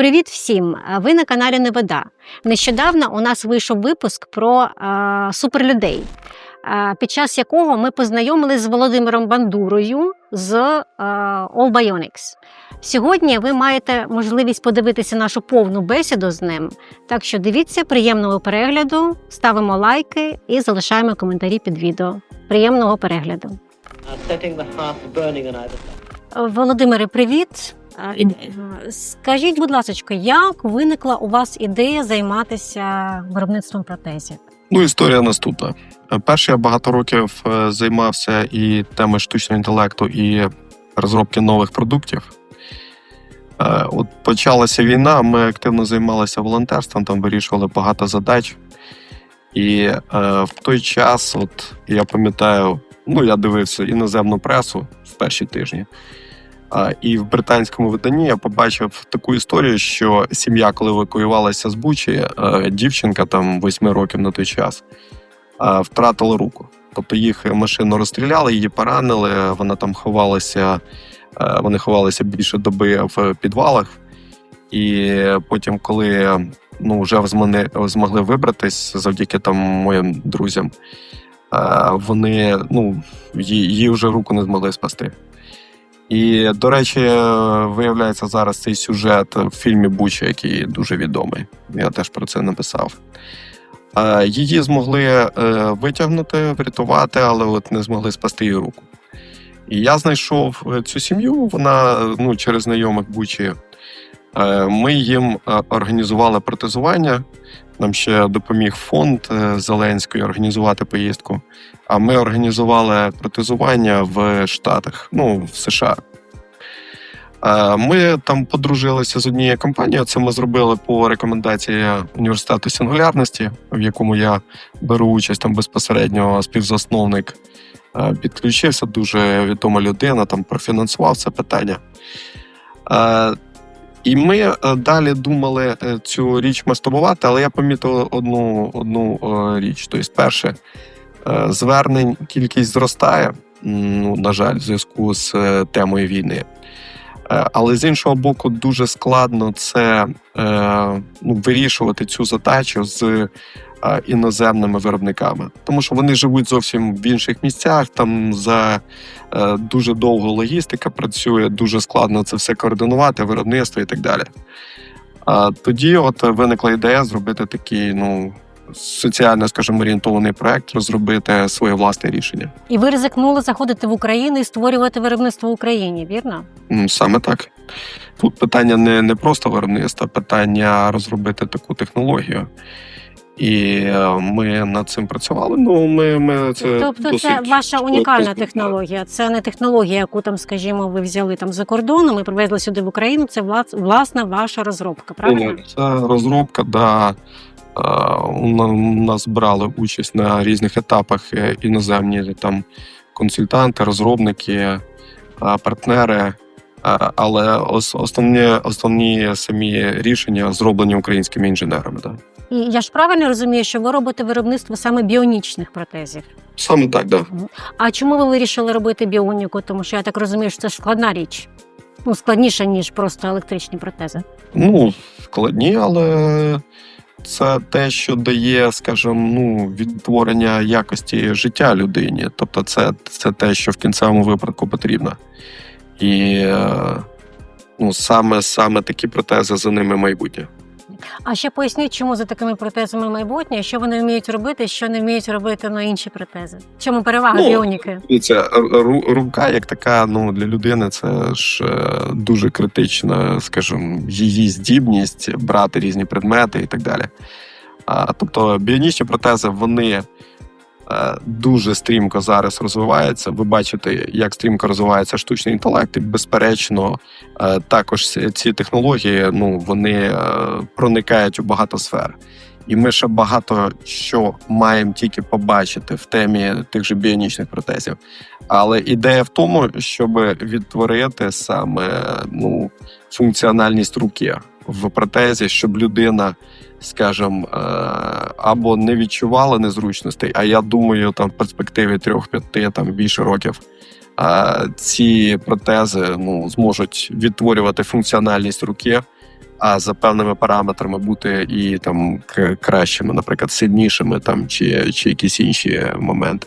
Привіт всім! Ви на каналі Невода. Нещодавно у нас вийшов випуск про е, суперлюдей, е, під час якого ми познайомилися з Володимиром Бандурою з е, All Bionics. Сьогодні ви маєте можливість подивитися нашу повну бесіду з ним. Так що дивіться, приємного перегляду, ставимо лайки і залишаємо коментарі під відео. Приємного перегляду. Володимире, привіт. Е, е, Скажіть, будь ласка, як виникла у вас ідея займатися виробництвом протезів? Ну, історія наступна. Е, Перше, я багато років е, займався і темою штучного інтелекту, і розробки нових продуктів. От почалася війна, ми активно займалися волонтерством, там вирішували багато задач. І е, в той час, от я пам'ятаю, ну я дивився іноземну пресу в перші тижні. І в британському виданні я побачив таку історію, що сім'я, коли евакуювалася з Бучі, е, дівчинка там 8 років на той час е, втратила руку. Тобто їх машину розстріляли, її поранили. Вона там ховалася, е, вони ховалися більше доби в підвалах. І потім, коли ну, вже змогли, вибратись завдяки там моїм друзям, вони ну, її вже руку не змогли спасти. І, до речі, виявляється зараз цей сюжет в фільмі Буча, який дуже відомий. Я теж про це написав. Е, Її змогли е, витягнути, врятувати, але от не змогли спасти її руку. І я знайшов е, цю сім'ю, вона ну, через знайомих Бучі. Е, Ми їм е, організували протезування. Нам ще допоміг фонд е, Зеленської організувати поїздку. А ми організували протезування в Штатах, ну в США. Е, Ми там подружилися з однією компанією. Це ми зробили по рекомендації університету сингулярності, в якому я беру участь там безпосередньо співзасновник. Е, Підключився дуже відома людина, там профінансував це питання. І ми е, далі думали е, цю річ масштабувати, але я помітив одну, одну е, річ. Тобто, перше, звернень кількість зростає, ну, на жаль, в зв'язку з темою війни. Але з іншого боку, дуже складно це ну, вирішувати цю задачу з іноземними виробниками, тому що вони живуть зовсім в інших місцях. Там за е, дуже довго логістика працює, дуже складно це все координувати, виробництво і так далі. А тоді, от виникла ідея зробити такий, ну соціально, скажімо, орієнтований проект, розробити своє власне рішення. І ви ризикнули заходити в Україну і створювати виробництво в Україні, вірно? Саме так. Тут питання не, не просто виробництва, питання розробити таку технологію. І е, ми над цим працювали. Ну, ми, ми це тобто, це ваша унікальна технологія. Це не технологія, яку там, скажімо, ви взяли там за кордоном і привезли сюди в Україну. Це власна ваша розробка, правильно? Це розробка, да. У нас брали участь на різних етапах е, іноземні там консультанти, розробники, партнери. Але ос- основні, основні самі рішення зроблені українськими інженерами. Да. І я ж правильно розумію, що ви робите виробництво саме біонічних протезів. Саме так, да. А чому ви вирішили робити біоніку? Тому що я так розумію, що це складна річ. Ну, складніша, ніж просто електричні протези. Ну, складні, але це те, що дає, скажімо, ну, відтворення якості життя людині. Тобто, це, це те, що в кінцевому випадку потрібно. І е, ну, саме, саме такі протези за ними майбутнє. А ще поясніть, чому за такими протезами майбутнє, що вони вміють робити, що не вміють робити на інші протези. Чому перевага Ну, біоніки? Це ру- рука, як така, ну для людини це ж е, дуже критична, скажімо, її здібність брати різні предмети і так далі. А, тобто біонічні протези вони дуже стрімко зараз розвиваються. Ви бачите, як стрімко розвивається штучний інтелект, і безперечно, е, також ці- ці технології ну, вони е, проникають у багато сфер. І ми ще багато що маємо тільки побачити в темі тих же біонічних протезів. Але ідея в тому, щоб відтворити саме ну, функціональність руки в протезі, щоб людина, скажімо, е, або не відчували незручностей, а я думаю, там в перспективі трьох-п'яти там більше років. е, Ці протези ну, зможуть відтворювати функціональність руки, а за певними параметрами бути і там кращими, наприклад, сильнішими там чи, чи якісь інші моменти.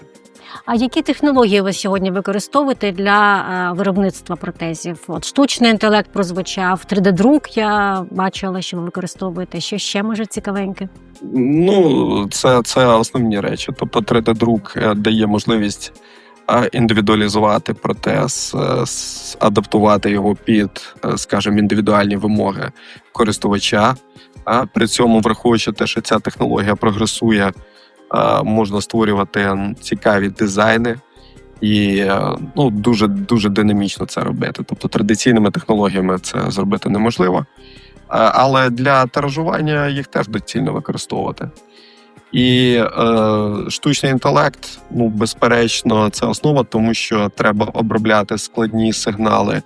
А які технології ви сьогодні використовуєте для е, виробництва протезів? От штучний інтелект прозвучав, 3D-друк я бачила, що ви використовуєте. Що ще може цікавеньке? Ну, це, це основні речі. Тобто 3D-друк е, дає можливість е, індивідуалізувати протез, адаптувати його під, скажімо, індивідуальні вимоги користувача. А при цьому, враховуючи те, що ця технологія прогресує, можна створювати цікаві дизайни. І е, ну дуже дуже динамічно це робити. Тобто традиційними технологіями це зробити неможливо. Е, але для тиражування їх теж доцільно використовувати. І е, штучний інтелект, ну безперечно, це основа, тому що треба обробляти складні сигнали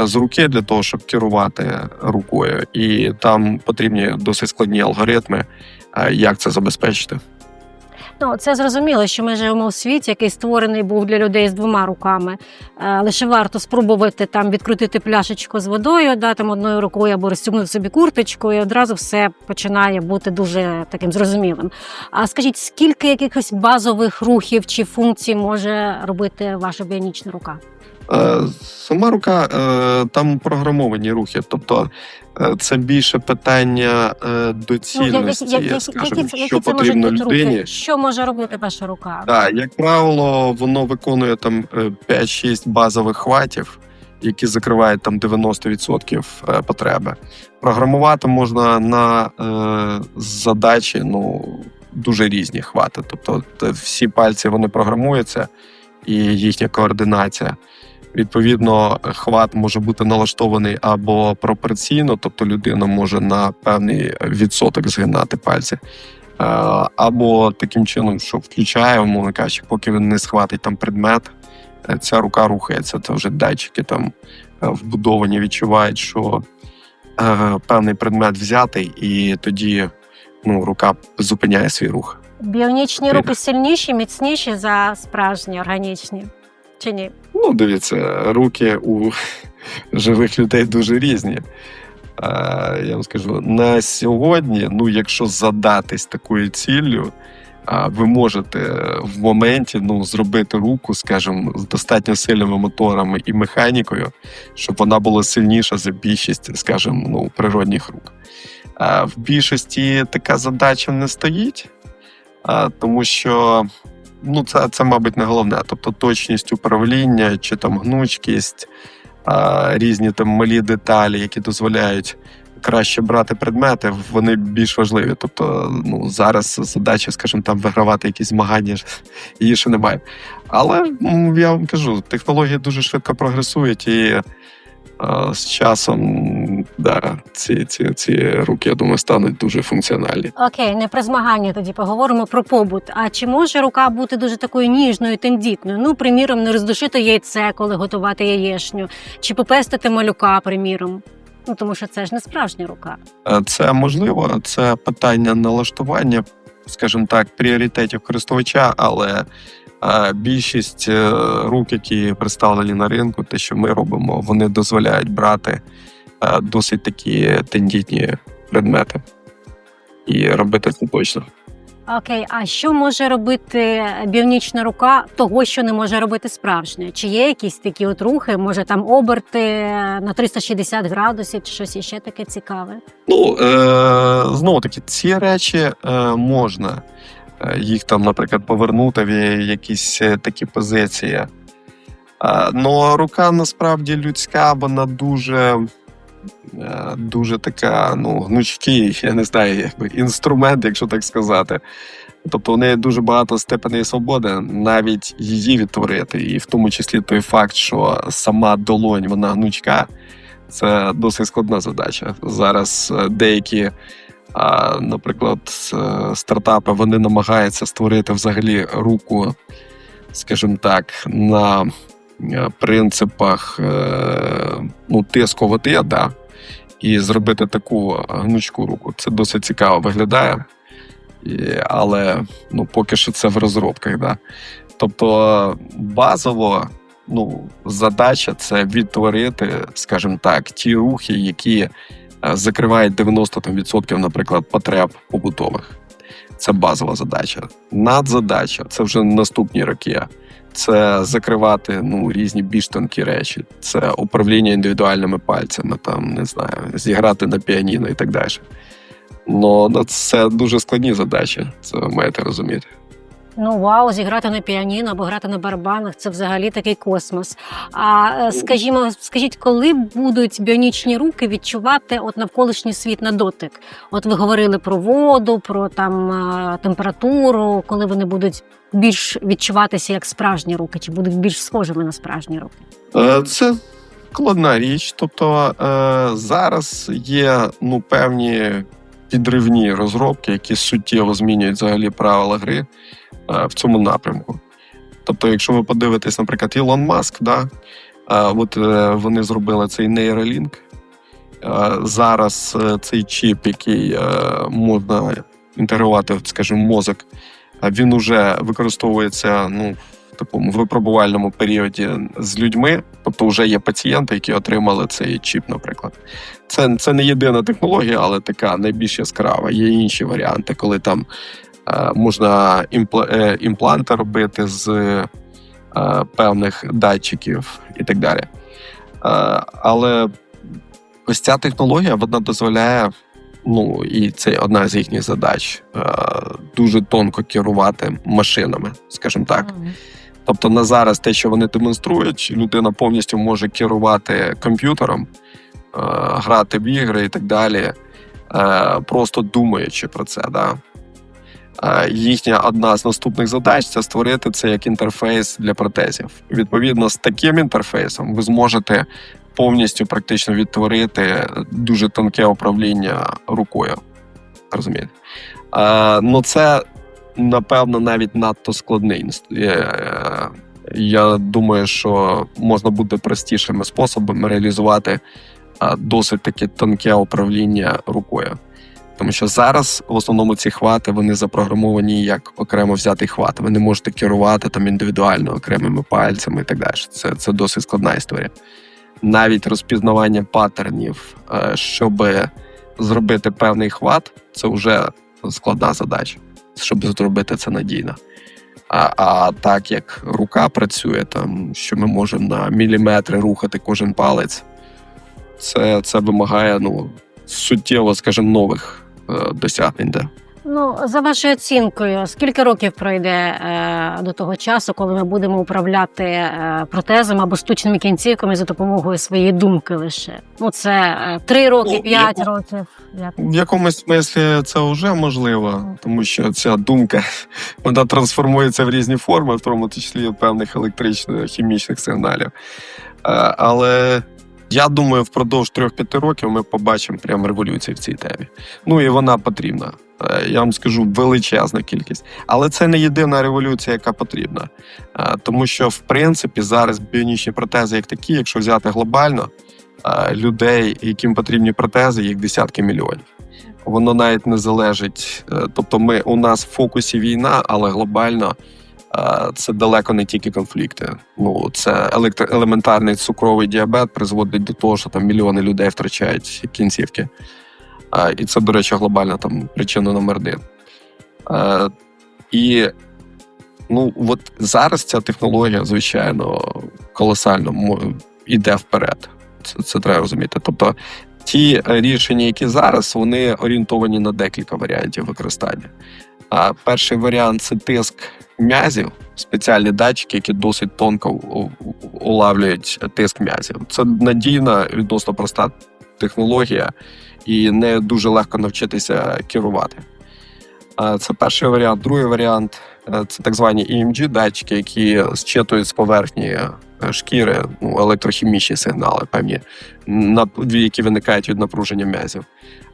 е, з руки для того, щоб керувати рукою, і там потрібні досить складні алгоритми, е, як це забезпечити. Ну, це зрозуміло, що ми живемо в світі, який створений був для людей з двома руками. Е, Лише варто спробувати там відкрутити пляшечку з водою, да, там одною рукою або розстібнути собі курточку, і одразу все починає бути дуже таким зрозумілим. А скажіть, скільки якихось базових рухів чи функцій може робити ваша біонічна рука? Е, Сама рука е, там програмовані рухи, тобто е, це більше питання доцільності, Ну, я- я- я- скажімо, які що потрібно людині. рухи? Що може робити ваша рука? Так, як правило, воно виконує там е, 5-6 базових хватів, які закривають там 90% е, потреби. Програмувати можна на е, задачі ну, дуже різні хвати. Тобто всі пальці вони програмуються, і їхня координація. Відповідно, хват може бути налаштований або пропорційно, тобто людина може на певний відсоток згинати пальці, Е, або таким чином, що включає, умовно кажучи, поки він не схватить там предмет, е, ця рука рухається. Це вже датчики там е, вбудовані, відчувають, що певний предмет взятий, і тоді ну, рука зупиняє свій рух. Біонічні руки сильніші, міцніші за справжні органічні. Чи ні? Ну, дивіться, руки у живих людей дуже різні. А, я вам скажу, на сьогодні, ну, якщо задатись такою ціллю, а, ви можете в моменті ну, зробити руку, скажімо, з достатньо сильними моторами і механікою, щоб вона була сильніша за більшість, скажімо, ну, природних рук. А в більшості така задача не стоїть, а, тому що ну, це, це, мабуть, не головне. Тобто точність управління чи там гнучкість, а, різні там малі деталі, які дозволяють краще брати предмети, вони більш важливі. Тобто, ну, зараз задача, скажімо, там вигравати якісь змагання, її ще немає. Але я вам кажу, технології дуже швидко прогресують і. А, З часом да, ці, ці, ці руки, я думаю, стануть дуже функціональні. Окей, не про змагання тоді поговоримо про побут. А чи може рука бути дуже такою ніжною, тендітною? Ну, приміром, не роздушити яйце, коли готувати яєшню, чи попестити малюка, приміром. Ну тому що це ж не справжня рука. Е, Це можливо, це питання налаштування, скажімо так, пріоритетів користувача, але більшість е, рук, які представлені на ринку, те, що ми робимо, вони дозволяють брати е, досить такі тендітні предмети і робити це точно. Окей, а що може робити біонічна рука того, що не може робити справжня? Чи є якісь такі от рухи? Може там оберти на 360 градусів, чи щось іще таке цікаве? Ну, е, знову таки, ці речі е, можна їх там, наприклад, повернути в якісь е, такі позиції. Е, ну, рука насправді людська, вона дуже, е, дуже така, ну, гнучкий, я не знаю, якби інструмент, якщо так сказати. Тобто у неї дуже багато степеней свободи, навіть її відтворити, і в тому числі той факт, що сама долонь вона гнучка, це досить складна задача. Зараз е, деякі, а, наприклад, е, стартапи вони намагаються створити взагалі руку, скажімо так, на е, принципах е, ну, тиску води, да, і зробити таку гнучку руку. Це досить цікаво виглядає. І, але ну, поки що це в розробках. Да. Тобто базово ну, задача це відтворити, скажімо так, ті рухи, які е, закривають 90%, наприклад, потреб побутових. Це базова задача. Надзадача це вже наступні роки. Це закривати ну, різні більш тонкі речі, це управління індивідуальними пальцями, там не знаю, зіграти на піаніно і так далі. Ну, це дуже складні задачі, це ви маєте розуміти. Ну вау, зіграти на піаніно або грати на барабанах це взагалі такий космос. А е, скажімо, скажіть, коли будуть біонічні руки відчувати от навколишній світ на дотик? От ви говорили про воду, про там е, температуру, коли вони будуть більш відчуватися як справжні руки, чи будуть більш схожими на справжні руки? Е, Це складна річ. Тобто зараз є ну, певні підривні розробки, які суттєво змінюють взагалі правила гри е, в цьому напрямку. Тобто, якщо ви подивитесь, наприклад, Ілон Маск, да, е, от е, вони зробили цей нейролінк. Зараз цей чіп, який можна інтегрувати, скажімо, мозок, він уже використовується ну, такому випробувальному періоді з людьми. Тобто, вже є пацієнти, які отримали цей чіп, наприклад. Це, це не єдина технологія, але така найбільш яскрава. Є інші варіанти, коли там е, можна імпла, е, імпланти робити з е, певних датчиків і так далі. Е, але ось ця технологія вона дозволяє. Ну і це одна з їхніх задач е, дуже тонко керувати машинами, скажімо так. Тобто на зараз те, що вони демонструють, людина повністю може керувати комп'ютером, е, грати в ігри і так далі, е, просто думаючи про це. Да? Е, Їхня одна з наступних задач це створити це як інтерфейс для протезів. Відповідно, з таким інтерфейсом ви зможете повністю практично відтворити дуже тонке управління рукою. Розумієте? Ну, це напевно навіть надто складний. е, Я думаю, що можна буде простішими способами реалізувати е, досить таке тонке управління рукою. Тому що зараз в основному ці хвати вони запрограмовані як окремо взятий хват. Ви не можете керувати там індивідуально окремими пальцями і так далі. Це, це досить складна історія. Навіть розпізнавання паттернів, е, щоб зробити певний хват, це вже складна задача щоб зробити це надійно. А, а так як рука працює, там що ми можемо на міліметри рухати кожен палець, це, це вимагає ну, суттєво, скажімо, нових е, досягнень. Да. Ну, за вашою оцінкою, скільки років пройде е, до того часу, коли ми будемо управляти е, протезом або штучними кінцівками за допомогою своєї думки лише? Ну, це е, три роки, Ну, п'ять років. В якомусь смислі це вже можливо, тому що ця думка вона трансформується в різні форми, в тому числі певних електричних хімічних сигналів. Е, Але я думаю, впродовж 3-5 років ми побачимо прям революцію в цій темі. Ну і вона потрібна. Е, Я вам скажу величезна кількість. Але це не єдина революція, яка потрібна. Е, Тому що, в принципі, зараз біонічні протези, як такі, якщо взяти глобально, е, людей, яким потрібні протези, їх десятки мільйонів. Воно навіть не залежить. Тобто, ми у нас в фокусі війна, але глобально це далеко не тільки конфлікти. Ну це елементарний цукровий діабет призводить до того, що там мільйони людей втрачають кінцівки. І це, до речі, глобальна там причина номер один. І ну, от зараз ця технологія, звичайно, колосально іде вперед. Це, це треба розуміти. Тобто, ті рішення, які зараз, вони орієнтовані на декілька варіантів використання. А перший варіант це тиск м'язів, спеціальні датчики, які досить тонко улавлюють тиск м'язів. Це надійна, відносно проста технологія, і не дуже легко навчитися керувати. Це перший варіант. Другий варіант це так звані EMG датчики, які зчитують з поверхні е, шкіри ну, електрохімічні сигнали, певні, на- які виникають від напруження м'язів.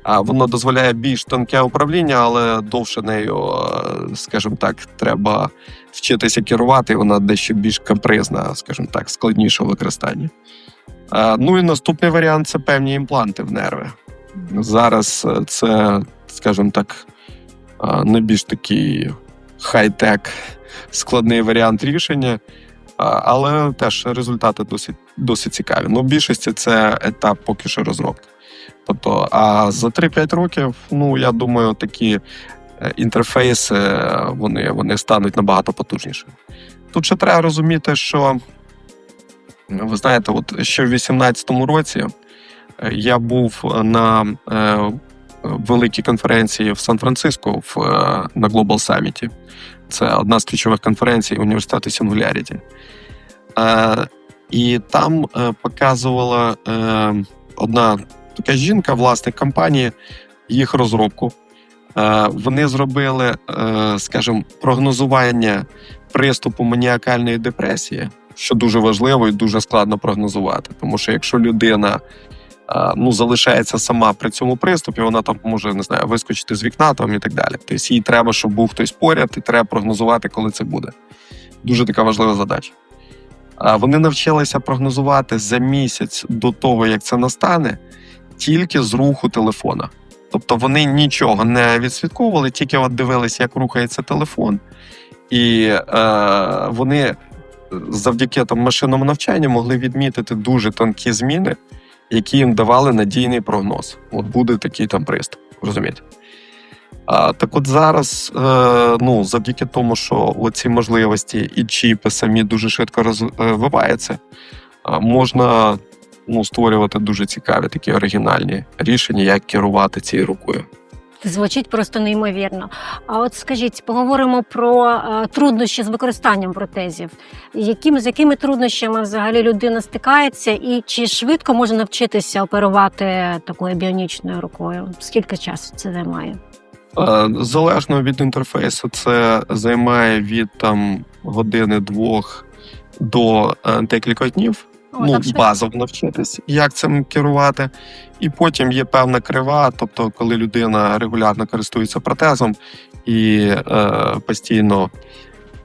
А воно дозволяє більш тонке управління, але довше нею, е, скажімо так, треба вчитися керувати. Вона дещо більш капризна, скажімо так, складніше. А, Ну і наступний варіант це певні імпланти в нерви. Зараз е, це, скажімо так, найбільш такий хай-тек складний варіант рішення, але теж результати досить, досить цікаві. Ну, в більшості це етап поки що розробки. Тобто, а за 3-5 років, ну я думаю, такі е, інтерфейси вони, вони стануть набагато потужнішими. Тут ще треба розуміти, що ви знаєте, от ще в 2018 році е, я був на е, великій конференції в Сан-Франциско в, е, на Global Summit. Це одна з ключових конференцій університету Singularity. Е, і там е, показувала одна така жінка, власник компанії, їх розробку. Вони зробили, скажімо, прогнозування приступу маніакальної депресії, що дуже важливо і дуже складно прогнозувати. Тому що якщо людина ну, залишається сама при цьому приступі, вона там може не знаю, вискочити з вікна там і так далі. Тобто їй треба, щоб був хтось поряд, і треба прогнозувати, коли це буде. Дуже така важлива задача. Вони навчилися прогнозувати за місяць до того, як це настане, тільки з руху телефона. Тобто вони нічого не відслідковували, тільки от дивилися, як рухається телефон, і е, вони завдяки там машинному навчанню могли відмітити дуже тонкі зміни, які їм давали надійний прогноз. От буде такий там приступ, розумієте? А, так от зараз, е, ну, завдяки тому, що ці можливості і чіпи самі дуже швидко розвиваються, а, можна ну, створювати дуже цікаві такі оригінальні рішення, як керувати цією рукою. Звучить просто неймовірно. А от скажіть, поговоримо про е, труднощі з використанням протезів. Яким, з якими труднощами взагалі людина стикається, і чи швидко може навчитися оперувати такою біонічною рукою? Скільки часу це займає? Е, Залежно від інтерфейсу, це займає від там години-двох до е, декілька днів. О, ну, так базово навчитись, як цим керувати. І потім є певна крива, тобто, коли людина регулярно користується протезом і е, постійно,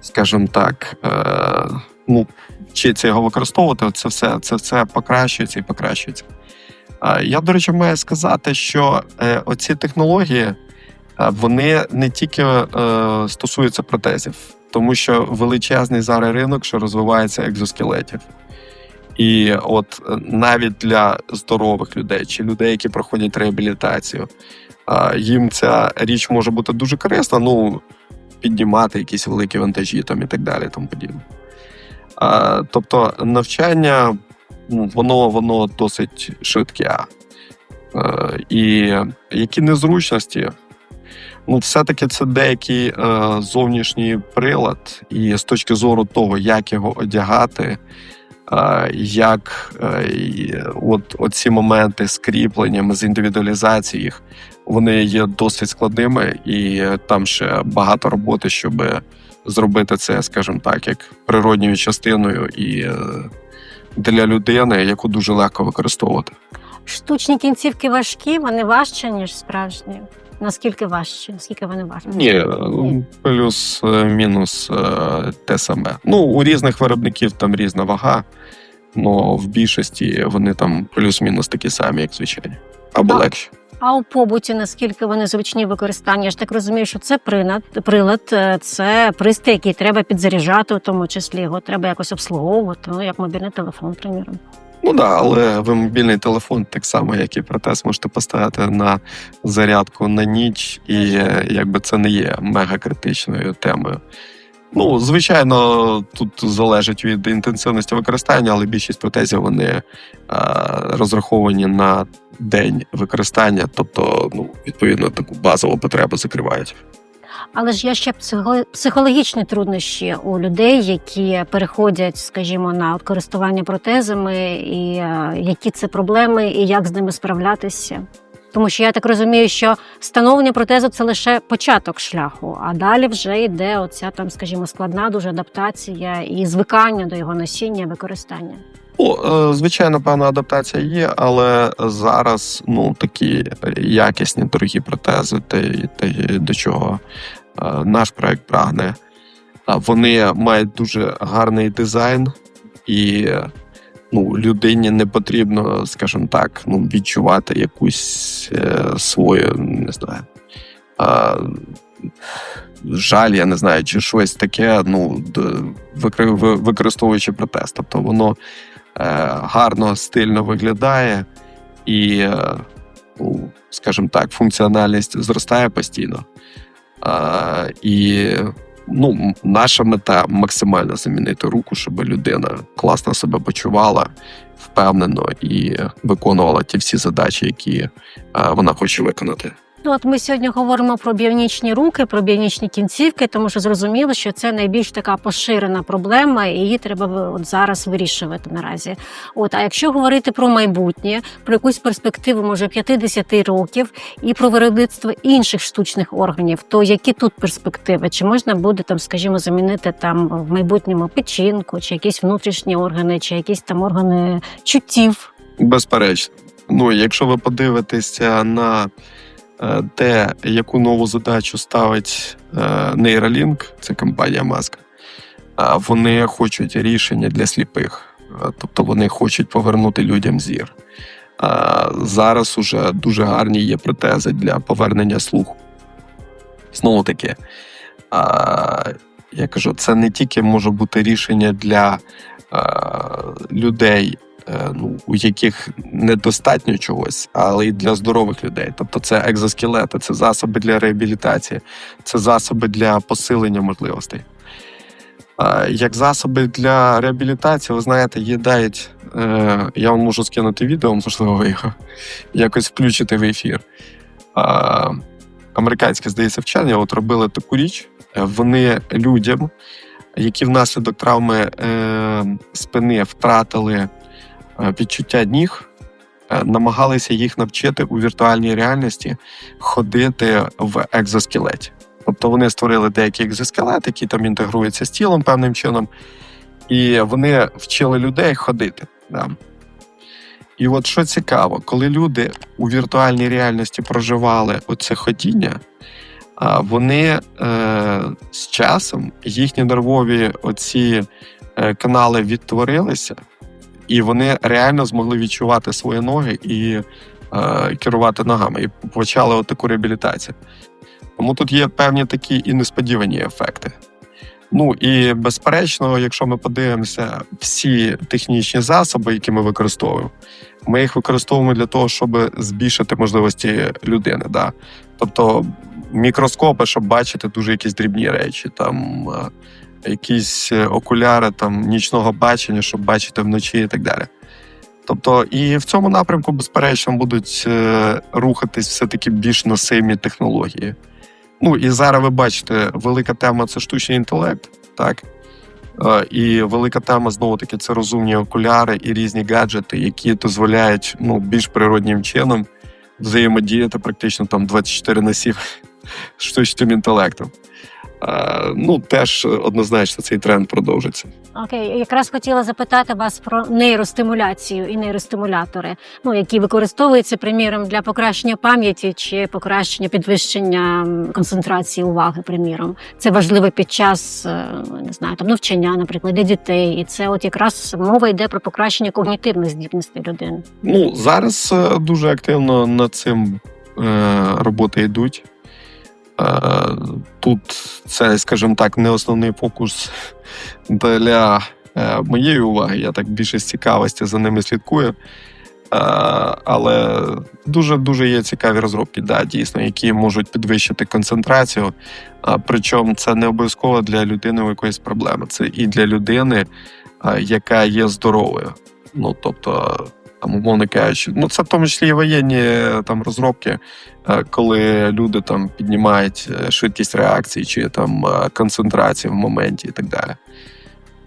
скажімо так, е, ну, вчиться його використовувати, це все, це все покращується і покращується. Е, я, до речі, маю сказати, що е, оці технології е, вони не тільки е, стосуються протезів, тому що величезний зараз ринок, що розвивається екзоскелетів. І от е, навіть для здорових людей чи людей, які проходять реабілітацію, їм ця річ може бути дуже корисна. Ну, піднімати якісь великі вантажі там і так далі, тому подібне. Тобто, навчання ну, воно, воно досить швидке. Е, і які незручності, ну, все-таки це деякий е, зовнішній прилад, і з точки зору того, як його одягати. Е, як е, от оці моменти з кріпленням, з індивідуалізацією їх, вони є досить складними, і там ще багато роботи, щоб зробити це, скажімо так, як природньою частиною і е, для людини, яку дуже легко використовувати. Штучні кінцівки важкі, вони важчі, ніж справжні. Наскільки важчі? Наскільки вони важчі? Ні, плюс-мінус е, те саме. Ну, у різних виробників там різна вага, але в більшості вони там плюс-мінус такі самі, як звичайні. Або А- легші. А у побуті наскільки вони зручні в використанні? Я ж так розумію, що це прилад, прилад, е, це пристрій, який треба підзаряджати, у тому числі його треба якось обслуговувати, ну як мобільний телефон, приміром. Ну да, але ви мобільний телефон, так само, як і протез, можете поставити на зарядку на ніч, і якби це не є мега критичною темою. Ну, звичайно, тут залежить від інтенсивності використання, але більшість протезів вони е, розраховані на день використання, тобто, ну, відповідно, таку базову потребу закривають. Але ж є ще психо- психологічні труднощі у людей, які переходять, скажімо, на користування протезами, і е, які це проблеми, і як з ними справлятися. Тому що я так розумію, що встановлення протезу це лише початок шляху, а далі вже йде оця там, скажімо, складна дуже адаптація і звикання до його носіння, використання. Ну, звичайно, певна адаптація є, але зараз ну такі якісні дорогі протези, те, те до чого наш проект прагне. А Вони мають дуже гарний дизайн, і е, ну, людині не потрібно, скажімо так, ну, відчувати якусь е, свою, не знаю. Е, жаль, я не знаю, чи щось таке, ну, використовуючи протез. Тобто воно е, гарно, стильно виглядає, і е, ну, скажімо так, функціональність зростає постійно. І ну, наша мета максимально замінити руку, щоб людина класно себе почувала, впевнено і виконувала ті всі задачі, які вона хоче виконати. Ну, от ми сьогодні говоримо про біонічні руки, про біонічні кінцівки, тому що зрозуміло, що це найбільш така поширена проблема, і її треба от зараз вирішувати наразі. От, а якщо говорити про майбутнє, про якусь перспективу, може 50 років, і про виробництво інших штучних органів, то які тут перспективи? Чи можна буде там, скажімо, замінити там в майбутньому печінку, чи якісь внутрішні органи, чи якісь там органи чуттів? Безперечно. Ну, якщо ви подивитеся на те, яку нову задачу ставить е, Neuralink, це компанія Маска, вони хочуть рішення для сліпих. Е, Тобто вони хочуть повернути людям зір. Зараз уже дуже гарні є протези для повернення слуху. Знову таки, я кажу, це не тільки може бути рішення для людей, е, ну, у яких недостатньо чогось, але й для здорових людей. Тобто це екзоскелети, це засоби для реабілітації, це засоби для посилення можливостей. Як засоби для реабілітації, ви знаєте, є навіть, е, я вам можу скинути відео, можливо, ви його якось включите в ефір. Американські, здається, вчені от робили таку річ. Е, Вони людям, які внаслідок травми е, спини втратили е, відчуття ніг, е, намагалися їх навчити у віртуальній реальності ходити в екзоскелеті. Тобто вони створили деякий екзоскелет, який там інтегрується з тілом певним чином, і вони вчили людей ходити. Да. І от що цікаво, коли люди у віртуальній реальності проживали оце ходіння, вони е, з часом їхні нервові оці е, канали відтворилися, і вони реально змогли відчувати свої ноги і е, керувати ногами, і почали отаку реабілітацію. Тому тут є певні такі і несподівані ефекти. Ну і безперечно, якщо ми подивимося всі технічні засоби, які ми використовуємо, ми їх використовуємо для того, щоб збільшити можливості людини. Да? Тобто мікроскопи, щоб бачити дуже якісь дрібні речі, там е, якісь е, окуляри там нічного бачення, щоб бачити вночі і так далі. Тобто, і в цьому напрямку, безперечно, будуть е, рухатись все-таки більш носимі технології. Ну і зараз ви бачите, велика тема це штучний інтелект, так. Е, І велика тема знову таки це розумні окуляри і різні гаджети, які дозволяють ну, більш природнім чином взаємодіяти практично там 24 на 7 з штучним інтелектом. Ну, теж однозначно цей тренд продовжиться. Окей, якраз хотіла запитати вас про нейростимуляцію і нейростимулятори, ну які використовуються приміром для покращення пам'яті чи покращення підвищення концентрації уваги. Приміром, це важливо під час е, не знаю там навчання, наприклад, для дітей, і це от якраз мова йде про покращення когнітивних здібностей людини. Ну, зараз е, дуже активно над цим е, роботи йдуть. Е, Тут це, скажімо так, не основний фокус для е, моєї уваги. Я так більше з цікавості за ними слідкую. Е, Але дуже дуже є цікаві розробки, да, дійсно, які можуть підвищити концентрацію. Причому це не обов'язково для людини у якоїсь проблеми. Це і для людини, яка є здоровою. Ну тобто, там, умовно кажучи, ну це в тому числі і воєнні е, там розробки, е, коли люди там піднімають е, швидкість реакції чи там концентрацію в моменті і так далі.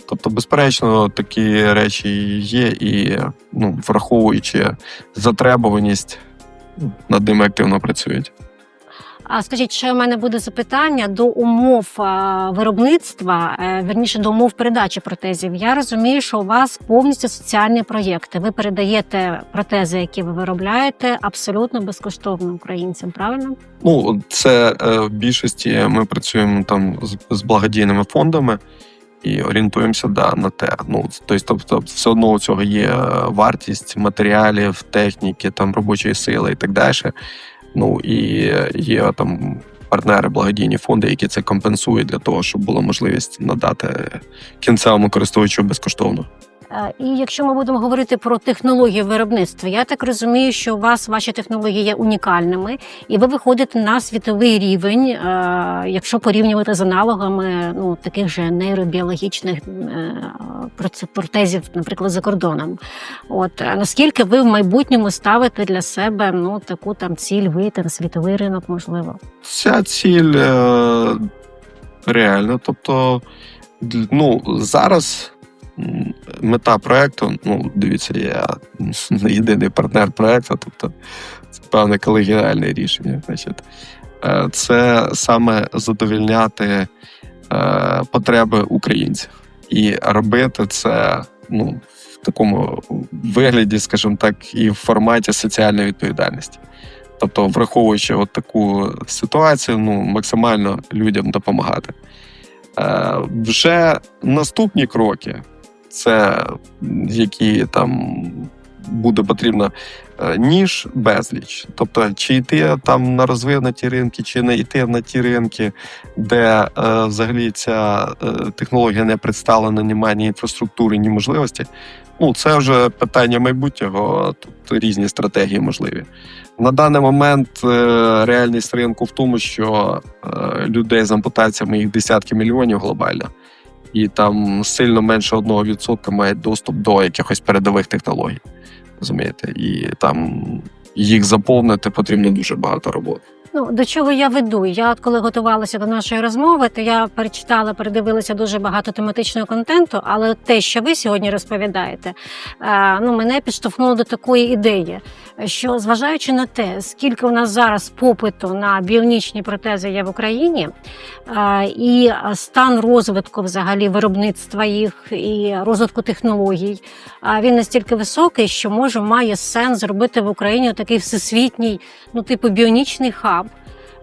Тобто, безперечно, такі речі є, і ну, враховуючи затребуваність, ну, над ними активно працюють. А скажіть, ще у мене буде запитання до умов виробництва, е, верніше до умов передачі протезів. Я розумію, що у вас повністю соціальні проєкти. Ви передаєте протези, які ви виробляєте, абсолютно безкоштовно українцям. Правильно? Ну, це е, в більшості ми працюємо там з, благодійними фондами і орієнтуємося да, на те. Ну, тобто, тобто, все одно у цього є е, вартість матеріалів, техніки, там робочої сили і так далі. Ну і є там партнери, благодійні фонди, які це компенсують для того, щоб була можливість надати кінцевому користувачу безкоштовно. Е, І якщо ми будемо говорити про технології виробництва, я так розумію, що у вас ваші технології є унікальними, і ви виходите на світовий рівень, е, якщо порівнювати з аналогами ну таких же нейробіологічних е, протезів, наприклад, за кордоном. От наскільки ви в майбутньому ставите для себе ну таку там ціль вийти на світовий ринок, можливо? Ця ціль реальна. Тобто, ну, зараз мета проекту, ну, дивіться, я не єдиний партнер проекту, тобто це певне колегіальне рішення. Значить, Е, це саме задовільняти е, потреби українців. І робити це ну, в такому вигляді, скажімо так, і в форматі соціальної відповідальності. Тобто, враховуючи от таку ситуацію, ну максимально людям допомагати. Е, вже наступні кроки, це які там буде потрібно е, ніж безліч. Тобто, чи йти там на розвинуті ринки, чи не йти на ті ринки, де е, взагалі ця е, технологія не представлена, немає ні інфраструктури, ні можливості. Ну, це вже питання майбутнього. Тут різні стратегії можливі. На даний момент е, реальність ринку в тому, що е, людей з ампутаціями їх десятки мільйонів глобально, і там сильно менше 1% мають доступ до якихось передових технологій. Розумієте? І там їх заповнити потрібно дуже багато роботи. Ну до чого я веду? Я коли готувалася до нашої розмови, то я перечитала, передивилася дуже багато тематичного контенту. Але те, що ви сьогодні розповідаєте, е, ну мене підштовхнуло до такої ідеї, що зважаючи на те, скільки у нас зараз попиту на біонічні протези є в Україні, е, і стан розвитку взагалі виробництва їх і розвитку технологій, він настільки високий, що може має сенс зробити в Україні такий всесвітній, ну типу біонічний хаб.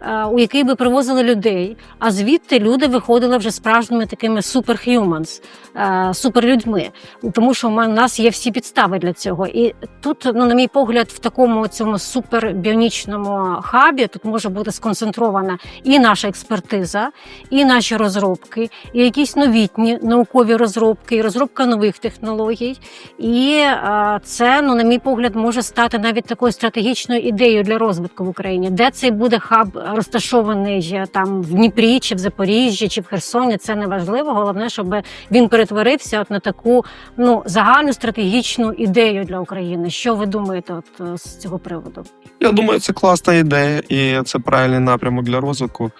Е, У який би привозили людей, а звідти люди виходили вже справжніми такими superhumans, е, суперлюдьми, тому що у нас є всі підстави для цього. І тут, ну на мій погляд, в такому цьому супербіонічному хабі тут може бути сконцентрована і наша експертиза, і наші розробки, і якісь новітні наукові розробки, і розробка нових технологій. І е, це, ну на мій погляд, може стати навіть такою стратегічною ідеєю для розвитку в Україні, де цей буде хаб розташований е, там в Дніпрі, чи в Запоріжжі, чи в Херсоні. Це не важливо. Головне, щоб він перетворився от на таку ну загальну стратегічну ідею для України. Що ви думаєте, от е, з цього приводу? Я думаю, це класна ідея, і це правильний напрямок для розвитку.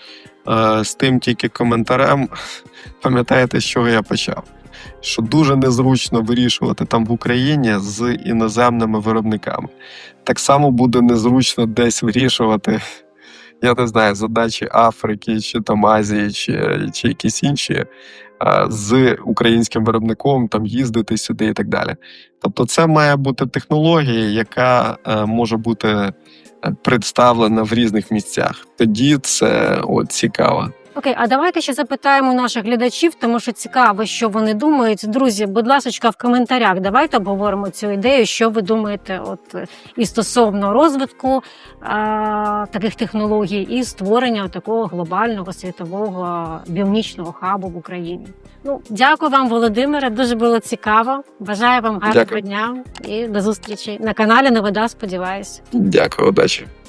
Е, З тим тільки коментарем, пам'ятаєте, з чого я почав? Що дуже незручно вирішувати там в Україні з іноземними виробниками. Так само буде незручно десь вирішувати, я не знаю, задачі Африки, чи там Азії, чи, чи якісь інші, е, з українським виробником, там їздити сюди і так далі. Тобто, це має бути технологія, яка е, може бути е, представлена в різних місцях. Тоді це от цікаво. Окей, а давайте ще запитаємо наших глядачів, тому що цікаво, що вони думають. Друзі, будь ласка, в коментарях давайте обговоримо цю ідею, що ви думаєте, от і стосовно розвитку а, таких технологій, і створення такого глобального світового біонічного хабу в Україні. Ну, дякую вам, Володимире. Дуже було цікаво. Бажаю вам гарного Дякую. дня і до зустрічі на каналі Новода. Сподіваюся. Дякую, удачі.